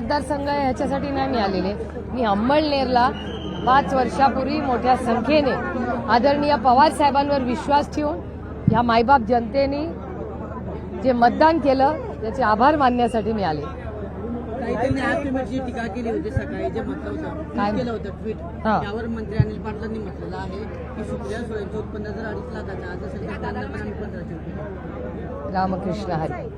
मतदारसंघ ह्याच्यासाठी नाही मी आलेले मी अंमळनेरला पाच वर्षापूर्वी मोठ्या संख्येने आदरणीय पवार साहेबांवर विश्वास ठेवून ह्या मायबाप जनतेने जे मतदान केलं त्याचे आभार मानण्यासाठी मी आले काही त्यांनी आज तुम्ही जी टीका केली होती सकाळी जे म्हटलं होतं काय? ट्विट केलं होतं ट्विट. त्यावर मंत्री अनिल पाटलांनी म्हटलेलं आहे की सुप्रिया सुळेंचं उत्पन्न जर अडीच लाखाचं आज असेल तर त्यांना पण आम्ही पंधराशे रुपये रामकृष्ण हरी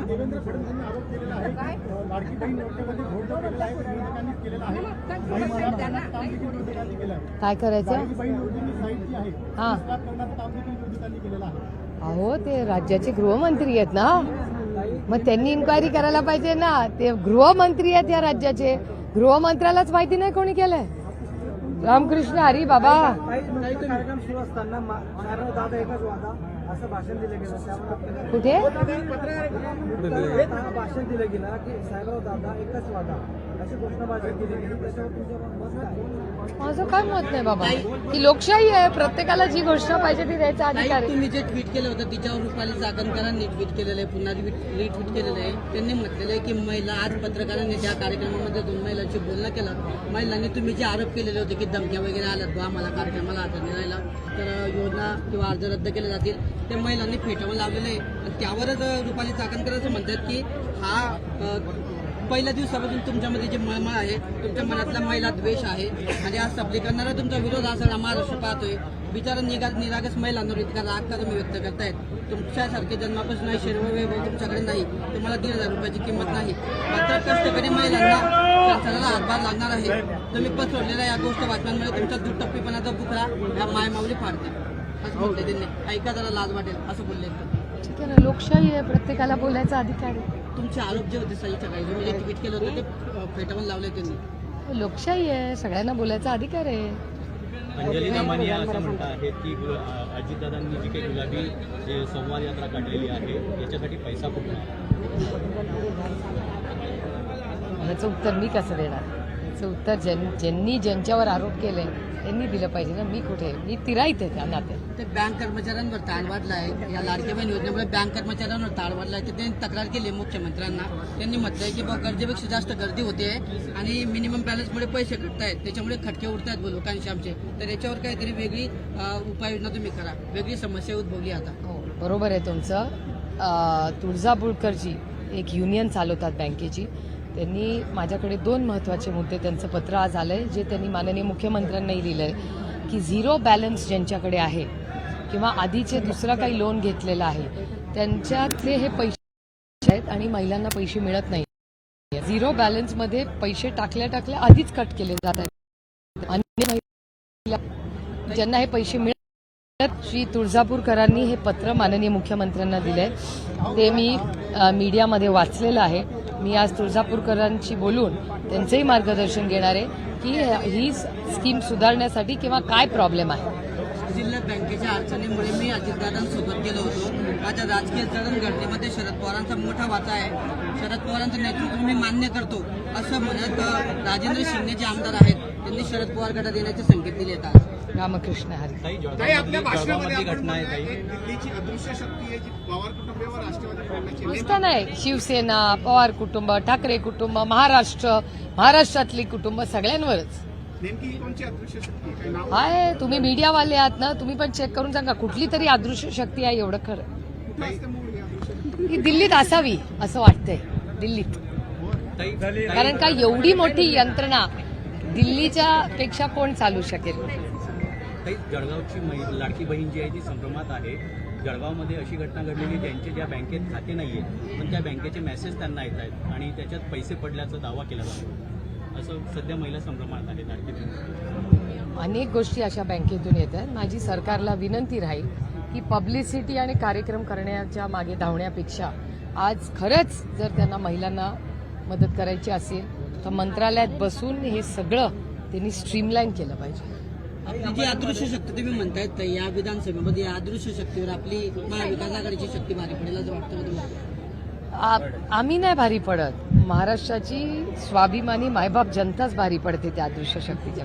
देवेंद्र फडणवीसांनी आरोप केलेला आहे लाडकी बहीण योजनेमध्ये घोळ केलेला आहे विरोधकांनीच केलेला आहे. महिलांना काम देखील विरोधकांनी केलं आहे? काय करायचं? लाडकी बहीण योजनेची साईट जी आहे हा. करण्याचं काम देखील विरोधकांनी केलेलं आहे. अहो ते राज्याचे गृहमंत्री आहेत ना? मग त्यांनी इन्क्वायरी करायला पाहिजे ना? ते गृहमंत्री आहेत या राज्याचे. गृहमंत्र्यालाच माहिती नाही कोणी केलंय. रामकृष्ण हरी बाबा. कार्यक्रम सुरू असताना दादा एकच वादा. असं भाषण दिलं गेलं. त्यामुळे कुठे? भाषण दिलं गेलं की साहेबराव दादा एकच वादा. अशी घोषणाबाजी केली गेली त्याच्यावर तुमचं मत माझं काय मत नाही बाबा. ही लोकशाही आहे प्रत्येकाला जी घोषणा पाहिजे ती द्यायचा अधिकार आहे. तुम्ही जे ट्विट केलं होतं तिच्यावर रुपाली चाकणकरांनी ट्विट केलेलं आहे पुन्हा रिट्विट केलेलं आहे. त्यांनी म्हटलेलं आहे की महिला आज पत्रकारांनी त्या कार्यक्रमामध्ये दोन महिलांशी बोलणं केलं महिलांनी तुम्ही जे आरोप केलेले होते की धमक्या वगैरे आल्यात बा आम्हाला कार्यक्रमाला हजर नाही राहिला तर योजना किंवा अर्ज रद्द केले जातील. ते महिलांनी फेटाळून लावलेलं आहे. आणि त्यावरच अ, रुपाली चाकणकर असं म्हणतात की हा अ, पहिल्या दिवसापासून तुमच्यामध्ये जे मळमळ आहे तुमच्या मनातला महिला द्वेष आहे आणि आज सबली करणारा तुमचा विरोध हा सगळा महाराष्ट्र पाहतोय. बिचारा निगा निरागस महिलांवर इतका राग का तुम्ही व्यक्त करतायत? तुमच्यासारखे जन्मापासून नाही शेरव वैभव तुमच्याकडे नाही. तुम्हाला दीड हजार रुपयाची किंमत नाही. मात्र कष्टकरी महिलांना संसाराला हातभार लागणार आहे. तुम्ही पसरवलेल्या या गोष्ट बातम्यांमुळे तुमचा दुटप्पीपणाचा बुकरा या मायमाऊली फाडते. असं बोलले त्यांनी. ऐका जरा लाज वाटेल. असं बोलले ठीक आहे ना लोकशाही आहे प्रत्येकाला बोलायचा अधिकार आहे. तुमचे आरोप जे होते सही सकाळी तुम्ही जे ट्विट केलं होतं ते फेटाळून लावले त्यांनी. लोकशाही आहे सगळ्यांना बोलायचा अधिकार आहे. अंजली दमानिया असं म्हणत आहेत की अजितदादांनी जी काही गुलाबी जे संवाद यात्रा काढलेली आहे याच्यासाठी पैसा कुठला? ह्याचं उत्तर मी कसं देणार? ह्याचं उत्तर ज्यां ज्यांनी ज्यांच्यावर आरोप केले त्यांनी दिलं पाहिजे ना. मी कुठे? मी तिराईत आहे त्या नात्यात. ते बँक कर्मचाऱ्यांवर ताण वाढला आहे. या लाडक्या बहीण योजनेमुळे बँक कर्मचाऱ्यांवर ताण वाढला आहे. तर त्यांनी तक्रार केली आहे मुख्यमंत्र्यांना. त्यांनी म्हटलंय की बा गरजेपेक्षा जास्त गर्दी होते आणि मिनिमम बॅलन्समुळे पैसे कटतायत. त्याच्यामुळे खटके उडतायत लोकांशी आमचे. तर याच्यावर काहीतरी वेगळी उपाययोजना तुम्ही करा. वेगळी समस्या उद्भवली आता. हो बरोबर आहे तुमचं. अं, तुळजापूरकरजी एक युनियन चालवतात बँकेची. त्यांनी माझ्याकडे दोन महत्त्वाचे मुद्दे त्यांचं पत्र आज आलं आहे जे त्यांनी माननीय मुख्यमंत्र्यांनाही लिहिलं आहे की झिरो बॅलन्स ज्यांच्याकडे आहे किंवा आधीचे दुसरं काही लोन घेतलेलं आहे त्यांच्यातले हे पैसे आहेत आणि महिलांना पैसे मिळत नाही. झिरो बॅलन्समध्ये पैसे टाकल्या टाकल्या आधीच कट केले जात आहेत. अन्य महिला ज्यांना हे पैसे मिळत श्री तुळजापूरकरांनी हे पत्र माननीय मुख्यमंत्र्यांना दिलं आहे ते मी मीडियामध्ये वाचलेलं आहे. मी आज तुळजापूरकरांशी बोलून त्यांचंही मार्गदर्शन घेणार आहे की ही स्कीम सुधारण्यासाठी किंवा काय प्रॉब्लेम आहे. जिल्ह्यात बँकेच्या अडचणीमुळे मी अजितदादांसोबत गेलो होतो. माझ्या राजकीय जडणघडणीमध्ये शरद पवारांचा मोठा वाचा आहे. शरद पवारांचं नेतृत्व मी मान्य करतो असं म्हणत राजेंद्र शिंदे जे आमदार आहेत त्यांनी शरद पवार गटात येण्याचे संकेत दिले आहेत रामकृष्ण हरी. काही काही आपल्या भाषणामध्ये आपण म्हणताय दिल्लीची अदृश्य शक्ती आहे जी पवार राष्ट्रवादी काँग्रेसची नुसतं नाही. शिवसेना पवार कुटुंब ठाकरे कुटुंब महाराष्ट्र महाराष्ट्रातली कुटुंब सगळ्यांवरच. नेमकी ही कोणची अदृश्य शक्ती आहे? काही नाव आहे? तुम्ही मीडियावाले आहात ना तुम्ही पण चेक करून सांगा कुठली तरी अदृश्य शक्ती आहे एवढं खरं? कुठलं असते मूळ ही अदृश्य शक्ती? ही दिल्लीत असावी असं वाटतंय दिल्लीत. ताई कारण का एवढी मोठी यंत्रणा दिल्लीच्या पेक्षा कोण चालू शकेल? ताई जळगावची महि- लाडकी बहीण जी आहे ती संभ्रमात आहे. जळगावमध्ये अशी घटना घडलेली ज्यांचे ज्या बँकेत खाते नाही आहेत पण त्या बँकेचे मेसेज त्यांना येत आहेत आणि त्याच्यात पैसे पडल्याचा दावा केला जातो. असं सध्या महिला संभ्रमात आहे लाडकी बहीण. अनेक गोष्टी अशा बँकेतून येत आहेत माझी सरकारला विनंती राहील की पब्लिसिटी आणि कार्यक्रम करण्याच्या मागे धावण्यापेक्षा आज खरंच जर त्यांना महिलांना मदत करायची असेल तर मंत्रालयात बसून हे सगळं त्यांनी स्ट्रीमलाईन केलं पाहिजे. आपली जी अदृश्य शक्ती तुम्ही म्हणतायत या विधानसभेमध्ये या अदृश्य शक्तीवर आपली महाविकास आघाडीची शक्ती भारी पडेल असं वाटतं तुम्हाला. आ- आम्ही नाही भारी पडत. महाराष्ट्राची स्वाभिमानी मायबाप जनताच भारी पडते त्या दृश्य शक्तीच्या